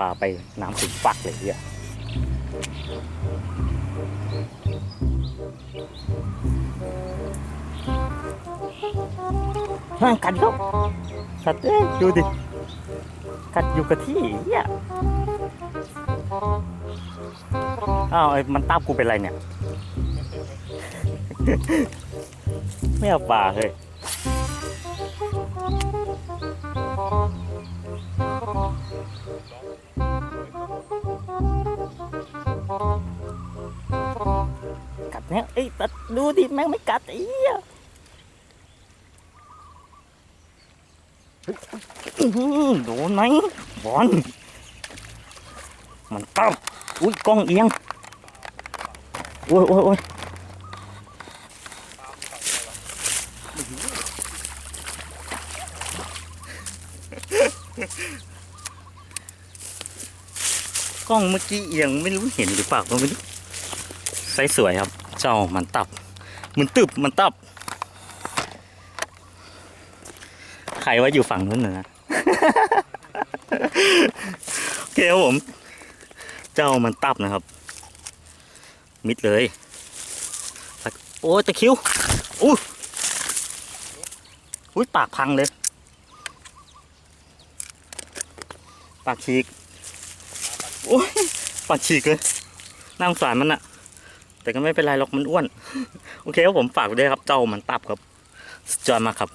ปลาไปน้ำถึงฟักเลยเฮียห่างกันครับสัตว์เอ้ยดูดิ กัดอยู่กับที่เฮียอ้าวไอ้มันตาบกูเป็นไรเนี่ย ไม่เอาปลาเลย กัดเนี่ยเอ้ยตัดดูดิแม่งไม่กัดไอ้เหี้ยเฮ้ยอื้อหือโดนไหมบอลมันตั้มอุ้ยกล้องเอียง โอ้ยโอ้ยโอ้ย กล้องเมื่อกี้เอียงไม่รู้เห็นหรือเปล่าก็ไม่รู้ไซส์สวยครับ เจ้ามันตับ มันตึบมันตับ ใครว่าอยู่ฝั่งนู้นนะ โอเคครับผม เจ้ามันตับนะครับ มิดเลย โอ้ยตะคริวอู้อุ้ยปากพังเลย ปากฉีก โอ้ยปากฉีกเลยน่าสงสารมันอะแต่ก็ไม่เป็นไรหรอกมันอ้วน โอเคครับผมฝากไว้ด้วยครับเจ้ามันตับครับสุดยอดมาครับ